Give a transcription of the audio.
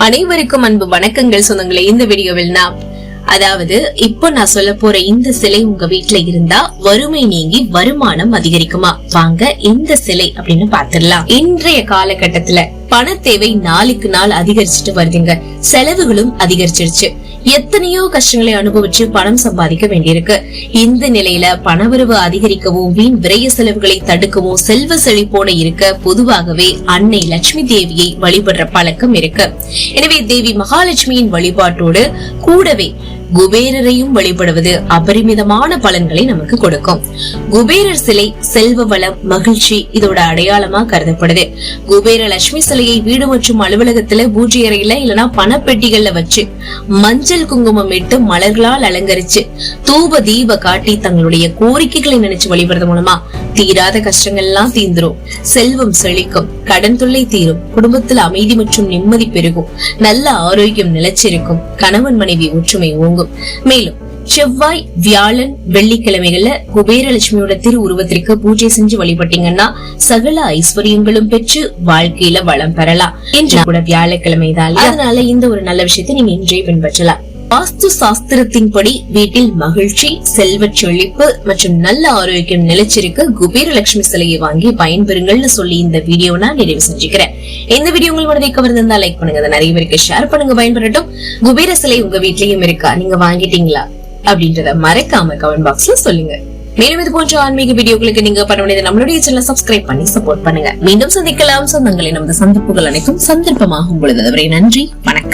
அனைவருக்கும் அன்பு வணக்கங்கள் சொந்தங்களே. இந்த வீடியோவில் நான் அதாவது இப்போ நான் சொல்ல போற இந்த சிலை உங்க வீட்டுல இருந்தா வறுமை நீங்கி வருமானம் அதிகரிக்குமா? வாங்க இந்த சிலை அப்படின்னு பாத்துடலாம் இன்றைய காலகட்டத்துல பண தேவை நாளுக்கு நாள் அதிகரிச்சுட்டு வருதுங்க. செலவுகளும் அதிகரிச்சிருச்சு. எத்தனையோ கஷ்டங்களை அனுபவிச்சு பணம் சம்பாதிக்க வேண்டியிருக்கு. இந்த நிலையில பணவரவு அதிகரிக்கவும் வீண் விரய செலவுகளை தடுக்கவும் செல்வ செழிப்போட இருக்க பொதுவாகவே அன்னை லட்சுமி தேவியை வழிபடுற பழக்கம் இருக்கு. எனவே தேவி மகாலட்சுமியின் வழிபாட்டோடு கூடவே குபேரரையும் வழிபடுவது அபரிமிதமான பலன்களை நமக்கு கொடுக்கும். குபேரர் சிலை செல்வ வளம் மகிழ்ச்சி இதோட அடையாளமா கருதப்படுது. குபேர லட்சுமி சிலையை வீடு மற்றும் அலுவலகத்துல பூஜை அறையில இல்லனா பணப்பெட்டிகள்ல வச்சு மஞ்சள் குங்குமம் இட்டு மலர்களால் அலங்கரிச்சு தூப தீப காட்டி தங்களுடைய கோரிக்கைகளை நினைச்சு வழிபடுறது மூலமா தீராத கஷ்டங்கள் எல்லாம் தீந்துரும். செல்வம் செழிக்கும். கடன் தொல்லை தீரும். குடும்பத்துல அமைதி மற்றும் நிம்மதி பெருகும். நல்ல ஆரோக்கியம் நிலைச்சிருக்கும். கணவன் மனைவி ஒற்றுமை ஓங்கும். மேலும் செவ்வாய் வியாழன் வெள்ளிக்கிழமைகள்ல குபேரலட்சுமியோட திரு உருவத்திற்கு பூஜை செஞ்சு வழிபட்டீங்கன்னா சகல ஐஸ்வர்யங்களும் பெற்று வாழ்க்கையில வளம் பெறலாம். என்று கூட வியாழக்கிழமை தான் அதனால இந்த ஒரு நல்ல விஷயத்தை நீங்க இன்றைய பின்பற்றலாம். வாஸ்து சாஸ்திரத்தின்படி வீட்டில் மகிழ்ச்சி செல்வ செழிப்பு மற்றும் நல்ல ஆரோக்கியம் நிலைச்சிருக்க குபேரலட்சுமி சிலையை வாங்கி பயன்பெறுங்கள்னு சொல்லி இந்த வீடியோ நான் நிறைவு செஞ்சுக்கிறேன். இந்த வீடியோ உங்கள் மனதை கவர்ந்திருந்தா லைக் பண்ணுங்க. நிறைய பேருக்கு ஷேர் பண்ணுங்க. பயன்பெறட்டும். குபேர சிலை உங்க வீட்லயும் இருக்கா? நீங்க வாங்கிட்டீங்களா? அப்படின்றத மறக்காம கமெண்ட் பாக்ஸ்ல சொல்லுங்க. மேலும் இது போன்ற ஆன்மீக வீடியோக்களுக்கு நீங்க பண்ண வேண்டியது நம்மளுடைய சேனல் சப்ஸ்கிரைப் பண்ணி சப்போர்ட் பண்ணுங்க. மீண்டும் சந்திக்கலாம். சொந்தங்களை நமது சந்திப்புகள் அனைத்தும் சந்தர்ப்பமாகும் பொழுது. அதுவரை நன்றி. வணக்கம்.